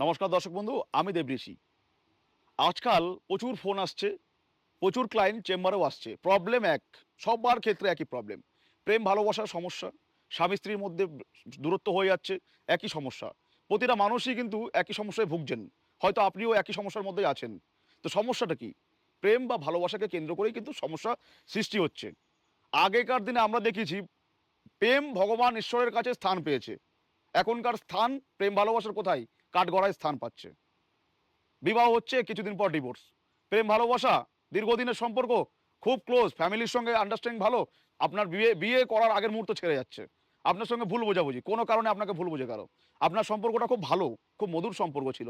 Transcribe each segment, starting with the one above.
নমস্কার দর্শক বন্ধু, আমি দেবঋষি আজকাল প্রচুর ফোন আসছে, প্রচুর ক্লায়েন্ট চেম্বারেও আসছে। প্রবলেম এক, সবার ক্ষেত্রে একই প্রবলেম প্রেম ভালোবাসার সমস্যা। স্বামী, স্ত্রীর মধ্যে দূরত্ব হয়ে যাচ্ছে, একই সমস্যা। প্রতিটা মানুষই কিন্তু একই সমস্যায় ভুগছেন। হয়তো আপনিও একই সমস্যার মধ্যেই আছেন। তো সমস্যাটা কি? প্রেম বা ভালোবাসাকে কেন্দ্র করেই কিন্তু সমস্যা সৃষ্টি হচ্ছে। আগেকার দিনে আমরা দেখেছি, প্রেম ভগবান ঈশ্বরের কাছে স্থান পেয়েছে। এখনকার স্থান প্রেম, ভালোবাসার কোথায়? কাঠগড়ায় স্থান পাচ্ছে। বিবাহ হচ্ছে কিছুদিন পর ডিভোর্স প্রেম, ভালোবাসা, দীর্ঘদিনের সম্পর্ক খুব ক্লোজ ফ্যামিলির সঙ্গে আন্ডারস্ট্যান্ডিং ভালো, আপনার বিয়ে বিয়ে করার আগের মুহূর্ত ছেড়ে যাচ্ছে। আপনার সঙ্গে ভুল বোঝাবুঝি, কোনো কারণে আপনাকে ভুল বুঝে গেল আপনার সম্পর্কটা খুব ভালো, খুব মধুর সম্পর্ক ছিল।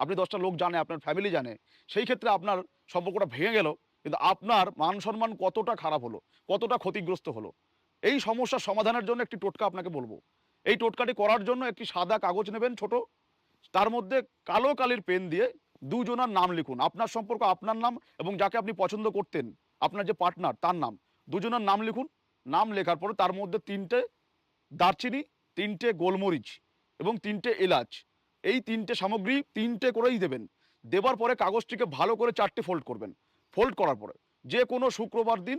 আপনি দশটা লোক জানে, আপনার ফ্যামিলি জানে, সেই ক্ষেত্রে আপনার সম্পর্কটা ভেঙে গেল, কিন্তু আপনার মান সম্মান কতটা খারাপ হলো, কতটা ক্ষতিগ্রস্ত হলো, এই সমস্যার সমাধানের জন্য একটি টোটকা আপনাকে বলব। এই টোটকাটি করার জন্য একটি সাদা কাগজ নেবেন ছোট তার মধ্যে কালো কালির পেন দিয়ে দুজনার নাম লিখুন। আপনার সম্পর্ক, আপনার নাম এবং যাকে আপনি পছন্দ করতেন, আপনার যে পার্টনার তার নাম। দুজনের নাম লিখুন। নাম লেখার পরে তার মধ্যে তিনটে দারচিনি, তিনটে গোলমরিচ এবং তিনটে এলাচ। এই তিনটে সামগ্রী তিনটে করেই দেবেন। দেবার পরে কাগজটিকে ভালো করে চারটে ফোল্ড করবেন। ফোল্ড করার পরে যে কোনো শুক্রবার দিন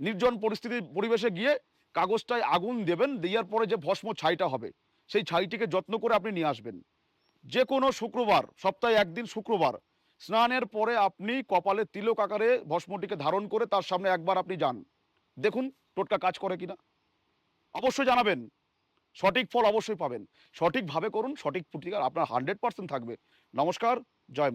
নির্জন পরিস্থিতির পরিবেশে গিয়ে কাগজটায় আগুন দেবেন, দেওয়ার পরে যে ভস্ম ছাইটা হবে, সেই ছাইটিকে যত্ন করে আপনি নিয়ে আসবেন। যে কোনো শুক্রবার, সপ্তাহে একদিন শুক্রবার, স্নানের পরে আপনি কপালে তিলক আকারে ভস্মটিকে ধারণ করে তার সামনে একবার আপনি যান। দেখুন টোটকা কাজ করে কিনা। অবশ্যই জানাবেন। সঠিক ফল অবশ্যই পাবেন। সঠিকভাবে করুন, সঠিক প্রতিকার আপনার হান্ড্রেড পার্সেন্ট থাকবে। নমস্কার, জয়।